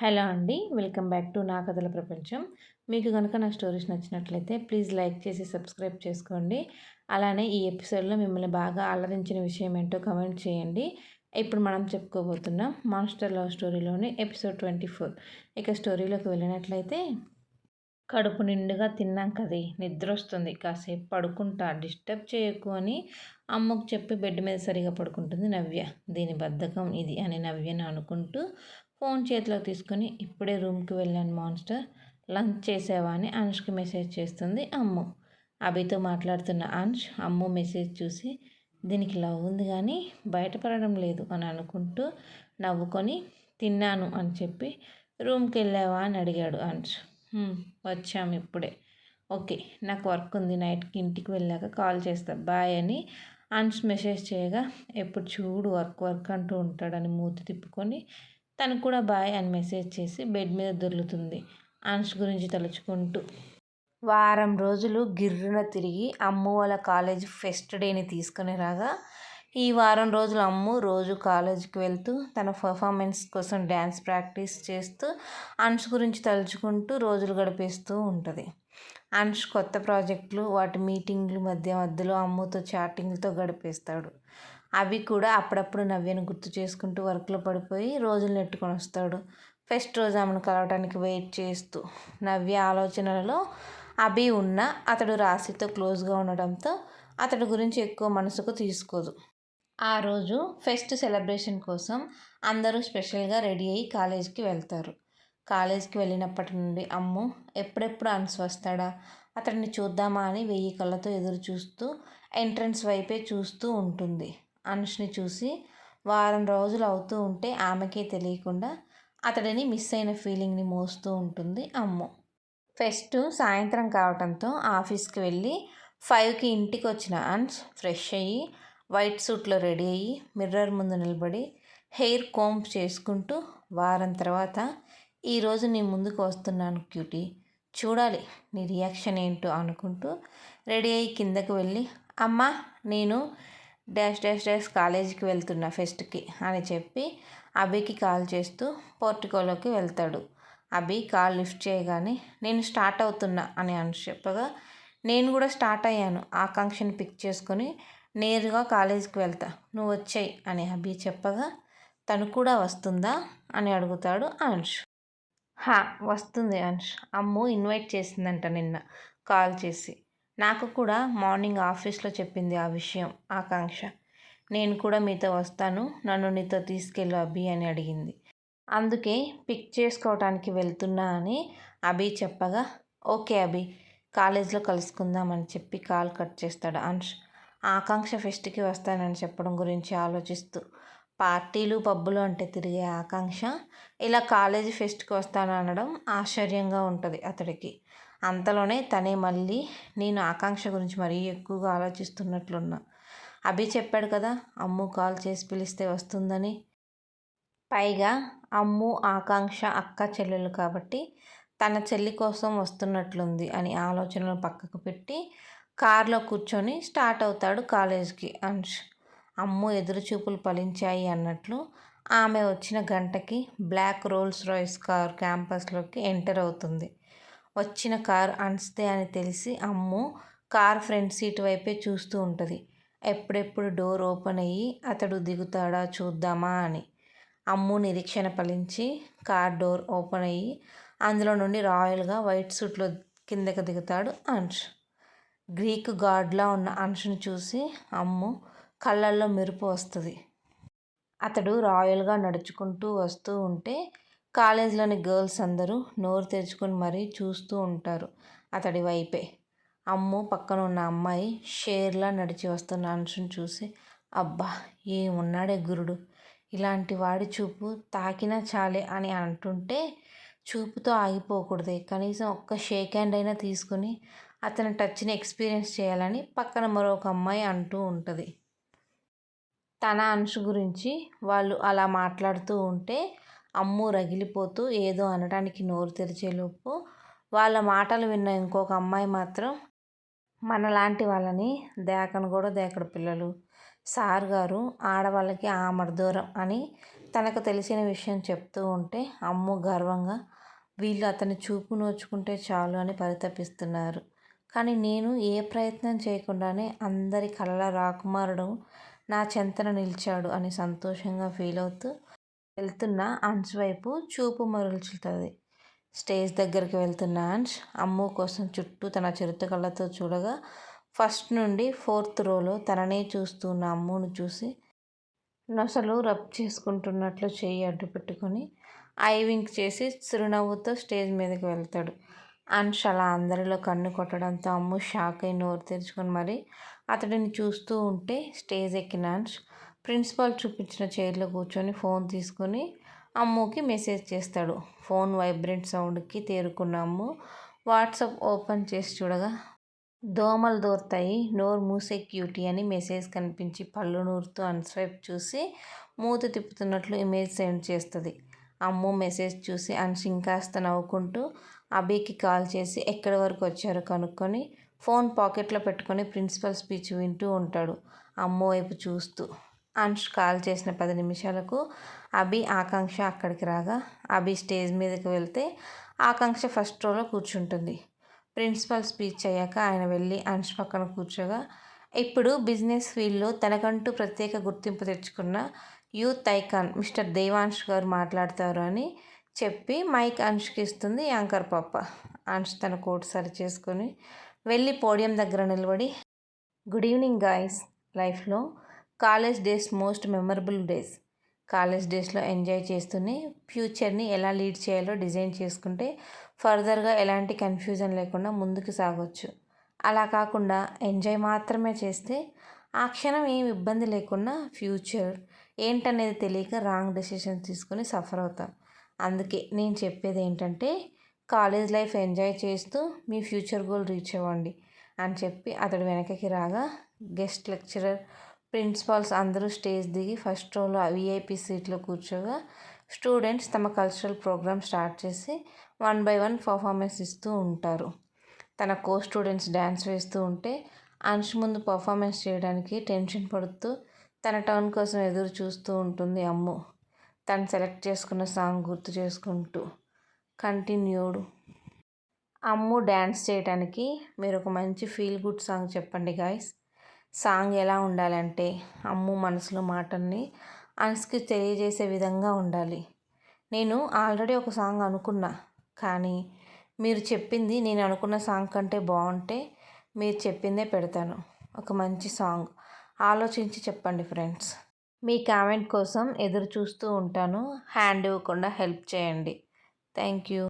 Hello అండి welcome back to నా కథల ప్రపంచం. మీకు కనుక నా స్టోరీస్ నచ్చినట్లయితే ప్లీజ్ లైక్ చేసి సబ్స్క్రైబ్ చేసుకోండి. అలానే ఈ ఎపిసోడ్లో మిమ్మల్ని బాగా అలరించిన విషయం ఏంటో కమెంట్ చేయండి. ఇప్పుడు మనం చెప్పుకోబోతున్నాం మాన్స్టర్ లవ్ స్టోరీలోని ఎపిసోడ్ ట్వంటీ ఫోర్. ఇక స్టోరీలోకి వెళ్ళినట్లయితే కడుపు నిండుగా తిన్నాం కదే నిద్ర వస్తుంది కాసేపు పడుకుంటా డిస్టర్బ్ చేయకు అని అమ్మకు చెప్పి బెడ్ మీద సరిగా పడుకుంటుంది నవ్య. దీని బద్ధకం ఇది అని నవ్యను అనుకుంటూ ఫోన్ చేతిలోకి తీసుకొని ఇప్పుడే రూమ్కి వెళ్ళాను మాన్స్టర్ లంచ్ చేసావా అని అనుష్కి మెసేజ్ చేస్తుంది అమ్ము. అభితో మాట్లాడుతున్న అంష్ అమ్ము మెసేజ్ చూసి దీనికి లవ్ ఉంది కానీ బయటపడడం లేదు అని అనుకుంటూ నవ్వుకొని తిన్నాను అని చెప్పి రూమ్కి వెళ్ళావా అని అడిగాడు అంష్ వచ్చాము ఇప్పుడే. ఓకే నాకు వర్క్ ఉంది నైట్కి ఇంటికి వెళ్ళాక కాల్ చేస్తా. బాయ్ అని అన్స్ మెసేజ్ చేయగా ఎప్పుడు చూడు వర్క్ వర్క్ అంటూ ఉంటాడని మూతి తిప్పుకొని తనకు కూడా బాయ్ అని మెసేజ్ చేసి బెడ్ మీద దొర్లుతుంది అంశ్ గురించి తలుచుకుంటూ. వారం రోజులు గిర్రున తిరిగి అమ్ము వాళ్ళ కాలేజ్ ఫెస్ట్ డేని తీసుకుని రాగా ఈ వారం రోజులు అమ్ము రోజు కాలేజీకి వెళ్తూ తన పర్ఫార్మెన్స్ కోసం డ్యాన్స్ ప్రాక్టీస్ చేస్తూ అంశ్ గురించి తలుచుకుంటూ రోజులు గడిపేస్తూ ఉంటుంది. అంశ్ కొత్త ప్రాజెక్టులు వాటి మీటింగ్లు మధ్య మధ్యలో అమ్ముతో చాటింగ్లతో గడిపేస్తాడు. అవి కూడా అప్పుడప్పుడు నవ్యను గుర్తు చేసుకుంటూ వర్క్లో పడిపోయి రోజులు నెట్టుకొని వస్తాడు. ఫస్ట్ రోజు ఆమెను కలవటానికి వెయిట్ చేస్తూ నవ్య ఆలోచనలలో అభి ఉన్న అతడు రాశితో క్లోజ్గా ఉండడంతో అతడి గురించి ఎక్కువ మనసుకు తీసుకోదు. ఆ రోజు ఫెస్ట్ సెలబ్రేషన్ కోసం అందరూ స్పెషల్గా రెడీ అయ్యి కాలేజీకి వెళ్తారు. కాలేజీకి వెళ్ళినప్పటి నుండి అమ్ము ఎప్పుడెప్పుడు అన్స్ వస్తాడా? అతడిని చూద్దామా అని వెయ్యి కళ్ళతో ఎదురు చూస్తూ ఎంట్రన్స్ వైపే చూస్తూ ఉంటుంది. అనుష్ని చూసి వారం రోజులు అవుతూ ఉంటే ఆమెకే తెలియకుండా అతడిని మిస్ అయిన ఫీలింగ్ని మోస్తూ ఉంటుంది అమ్ము. ఫెస్ట్ సాయంత్రం కావడంతో ఆఫీస్కి వెళ్ళి ఫైవ్కి ఇంటికి వచ్చిన అన్స్ ఫ్రెష్ అయ్యి వైట్ సూట్లో రెడీ అయ్యి మిర్రర్ ముందు నిలబడి హెయిర్ కోంప్ చేసుకుంటూ వారం తర్వాత ఈరోజు నీ ముందుకు వస్తున్నాను క్యూటీ. చూడాలి నీ రియాక్షన్ ఏంటో అనుకుంటూ రెడీ అయ్యి కిందకు వెళ్ళి అమ్మా నేను డాష్ డాష్ డాష్ కాలేజీకి వెళ్తున్నా ఫెస్ట్కి అని చెప్పి అభికి కాల్ చేస్తూ పోర్టికోలోకి వెళ్తాడు. అభి కాల్ లిఫ్ట్ చేయగానే నేను స్టార్ట్ అవుతున్నా అని అని చెప్పగా నేను కూడా స్టార్ట్ అయ్యాను. ఆకాంక్షని పిక్ చేసుకొని నేరుగా కాలేజీకి వెళ్తా. నువ్వు వచ్చాయి అని అభి చెప్పగా తను కూడా వస్తుందా అని అడుగుతాడు అంశ్ హా వస్తుంది అంశ్ అమ్ము ఇన్వైట్ చేసిందంట నిన్న కాల్ చేసి. నాకు కూడా మార్నింగ్ ఆఫీస్లో చెప్పింది ఆ విషయం ఆకాంక్ష. నేను కూడా మీతో వస్తాను నన్ను నీతో తీసుకెళ్ళు అభి అని అడిగింది. అందుకే పిక్ చేసుకోవటానికి వెళ్తున్నా అని అభి చెప్పగా ఓకే అభి కాలేజ్లో కలుసుకుందామని చెప్పి కాల్ కట్ చేస్తాడు అంశ్ ఆకాంక్ష ఫెస్ట్కి వస్తానని చెప్పడం గురించి ఆలోచిస్తూ పార్టీలు పబ్బులు అంటే తిరిగే ఆకాంక్ష ఇలా కాలేజీ ఫెస్ట్కి వస్తాను అనడం ఆశ్చర్యంగా ఉంటుంది అతడికి. అంతలోనే తనే మళ్ళీ నేను ఆకాంక్ష గురించి మరీ ఎక్కువగా ఆలోచిస్తున్నట్లున్నా. అభి చెప్పాడు కదా అమ్ము కాల్ చేసి పిలిస్తే వస్తుందని. పైగా అమ్ము ఆకాంక్ష అక్క చెల్లెలు కాబట్టి తన చెల్లి కోసం వస్తున్నట్లుంది అని ఆలోచనలు పక్కకు పెట్టి కారులో కూర్చొని స్టార్ట్ అవుతాడు కాలేజ్కి. అంశ్ అమ్ము ఎదురుచూపులు ఫలించాయి అన్నట్లు ఆమె వచ్చిన గంటకి బ్లాక్ రోల్స్ రాయిస్ కార్ క్యాంపస్లోకి ఎంటర్ అవుతుంది. వచ్చిన కార్ అన్స్దే అని తెలిసి అమ్ము కార్ ఫ్రంట్ సీట్ వైపే చూస్తూ ఉంటుంది. ఎప్పుడెప్పుడు డోర్ ఓపెన్ అయ్యి అతడు దిగుతాడా చూద్దామా అని. అమ్ము నిరీక్షణ ఫలించి కార్ డోర్ ఓపెన్ అయ్యి అందులో నుండి రాయల్గా వైట్ సూట్లో కిందకి దిగుతాడు అంశ్ గ్రీక్ గాడ్లా ఉన్న అంశుని చూసి అమ్ము కళ్ళల్లో మెరుపు వస్తుంది. అతడు రాయల్గా నడుచుకుంటూ వస్తూ ఉంటే కాలేజీలోని గర్ల్స్ అందరూ నోరు తెరుచుకొని మరీ చూస్తూ ఉంటారు. అతడి వైపే. అమ్ము పక్కన ఉన్న అమ్మాయి షేర్లా నడిచి వస్తున్న అంశుని చూసి అబ్బా ఏమున్నాడే గురుడు? ఇలాంటి వాడి చూపు తాకినా చాలే అని అంటుంటే చూపుతో ఆగిపోకూడదే. కనీసం ఒక్క షేక్ హ్యాండ్ అయినా తీసుకుని అతని టచ్ని ఎక్స్పీరియన్స్ చేయాలని పక్కన మరొక అమ్మాయి అంటూ ఉంటుంది. తన అంశు గురించి వాళ్ళు అలా మాట్లాడుతూ ఉంటే అమ్ము రగిలిపోతూ ఏదో అనడానికి నోరు తెరిచేలోపు వాళ్ళ మాటలు విన్న ఇంకొక అమ్మాయి మాత్రం మనలాంటి వాళ్ళని దేకను కూడా దేకడు పిల్లలు. సార్ గారు ఆడవాళ్ళకి ఆమర్దూరం అని తనకు తెలిసిన విషయం చెప్తూ ఉంటే అమ్ము గర్వంగా వీళ్ళు అతని చూపు నోచుకుంటే చాలు అని పరితపిస్తున్నారు. కానీ నేను ఏ ప్రయత్నం చేయకుండానే అందరి కళ్ళ రాకుమారుడు నా చెంతన నిలిచాడు అని సంతోషంగా ఫీల్ అవుతూ వెళ్తున్న అంశ్ వైపు చూపు మరల్చుతుంది. స్టేజ్ దగ్గరికి వెళ్తున్న అంశ్. అమ్ము కోసం చుట్టూ తన చిరుత కళ్ళతో చూడగా ఫస్ట్ నుండి ఫోర్త్ రోలో తననే చూస్తున్న అమ్మును చూసి నొసలు రబ్ చేసుకుంటున్నట్లు చేయి అడ్డు పెట్టుకొని ఐ చేసి చిరునవ్వుతో స్టేజ్ మీదకి వెళ్తాడు. అంశ్ అలా అందరిలో కన్ను కొట్టడంతో అమ్ము షాక్ అయి నోరు తెరుచుకొని మరి అతడిని చూస్తూ ఉంటే స్టేజ్ ఎక్కిన అంశ్ ప్రిన్సిపాల్ చూపించిన చైర్లో కూర్చొని ఫోన్ తీసుకొని అమ్ముకి మెసేజ్ చేస్తాడు. ఫోన్ వైబ్రెంట్ సౌండ్కి తేరుకున్న అమ్ము వాట్సాప్ ఓపెన్ చేసి చూడగా దోమలు దోర్తాయి నోరు మూసే క్యూటీ అని మెసేజ్ కనిపించి పళ్ళు నూరుతూ అన్స్వైప్ చూసి మూత తిప్పుతున్నట్లు ఇమేజ్ సెండ్ చేస్తుంది. అమ్ము మెసేజ్ చూసి అన్స్ ఇంకాస్త నవ్వుకుంటూ అభికి కాల్ చేసి ఎక్కడి వరకు వచ్చారో కనుక్కొని ఫోన్ పాకెట్లో పెట్టుకొని ప్రిన్సిపల్ స్పీచ్ వింటూ ఉంటాడు. అమ్మ వైపు చూస్తూ అంశ్ కాల్ చేసిన పది నిమిషాలకు అభి ఆకాంక్ష అక్కడికి రాగా అభి స్టేజ్ మీదకి వెళ్తే ఆకాంక్ష ఫస్ట్ రోలో కూర్చుంటుంది. ప్రిన్సిపల్ స్పీచ్ అయ్యాక ఆయన వెళ్ళి అంశ్ పక్కన కూర్చోగా ఇప్పుడు బిజినెస్ ఫీల్డ్లో తనకంటూ ప్రత్యేక గుర్తింపు తెచ్చుకున్న యూత్ ఐకాన్ మిస్టర్ దేవాన్ష్ గారు మాట్లాడతారు అని చెప్పి మైక్ అంష్కి ఇస్తుంది యాంకర్ పాప. అంష్ తన కోట్ సరి చేసుకొని వెళ్ళి పోడియం దగ్గర నిలబడి గుడ్ ఈవినింగ్ గాయస్ లైఫ్లో college days most memorable days. College డేస్లో ఎంజాయ్ చేస్తూనే ఫ్యూచర్ని ఎలా లీడ్ చేయాలో డిజైన్ చేసుకుంటే ఫర్దర్గా ఎలాంటి కన్ఫ్యూజన్ లేకుండా ముందుకు సాగొచ్చు. అలా కాకుండా ఎంజాయ్ మాత్రమే చేస్తే ఆ క్షణం ఏం ఇబ్బంది లేకుండా ఫ్యూచర్ ఏంటనేది తెలియక రాంగ్ డెసిషన్స్ తీసుకొని సఫర్ అవుతాం. అందుకే నేను చెప్పేది ఏంటంటే కాలేజ్ లైఫ్ ఎంజాయ్ చేస్తూ మీ ఫ్యూచర్ గోల్ రీచ్ అవ్వండి అని చెప్పి అతడు వెనకకి రాగా గెస్ట్ లెక్చరర్ ప్రిన్సిపాల్స్ అందరూ స్టేజ్ దిగి ఫస్ట్ రోలో విఐపి సీట్లో కూర్చోగా స్టూడెంట్స్ తమ కల్చరల్ ప్రోగ్రామ్ స్టార్ట్ చేసి వన్ బై వన్ పర్ఫార్మెన్స్ ఇస్తూ ఉంటారు. తన కో స్టూడెంట్స్ డ్యాన్స్ వేస్తూ ఉంటే అంశ ముందు పర్ఫార్మెన్స్ చేయడానికి టెన్షన్ పడుతూ తన టర్న్ కోసం ఎదురు చూస్తూ ఉంటుంది అమ్ము. తను సెలెక్ట్ చేసుకున్న సాంగ్ గుర్తు చేసుకుంటూ కంటిన్యూడ్. అమ్ము డ్యాన్స్ చేయడానికి మీరు ఒక మంచి ఫీల్ గుడ్ సాంగ్ చెప్పండి గాయస్. సాంగ్ ఎలా ఉండాలంటే అమ్ము మనసులో మాటల్ని అన్స్కి తెలియజేసే విధంగా ఉండాలి. నేను ఆల్రెడీ ఒక సాంగ్ అనుకున్నా కానీ మీరు చెప్పింది నేను అనుకున్న సాంగ్ కంటే బాగుంటే మీరు చెప్పిందే పెడతాను. ఒక మంచి సాంగ్. ఆలోచించి చెప్పండి ఫ్రెండ్స్. మీ కామెంట్ కోసం ఎదురు చూస్తూ ఉంటాను. హ్యాండ్ ఇవ్వకుండా హెల్ప్ చేయండి. Thank you.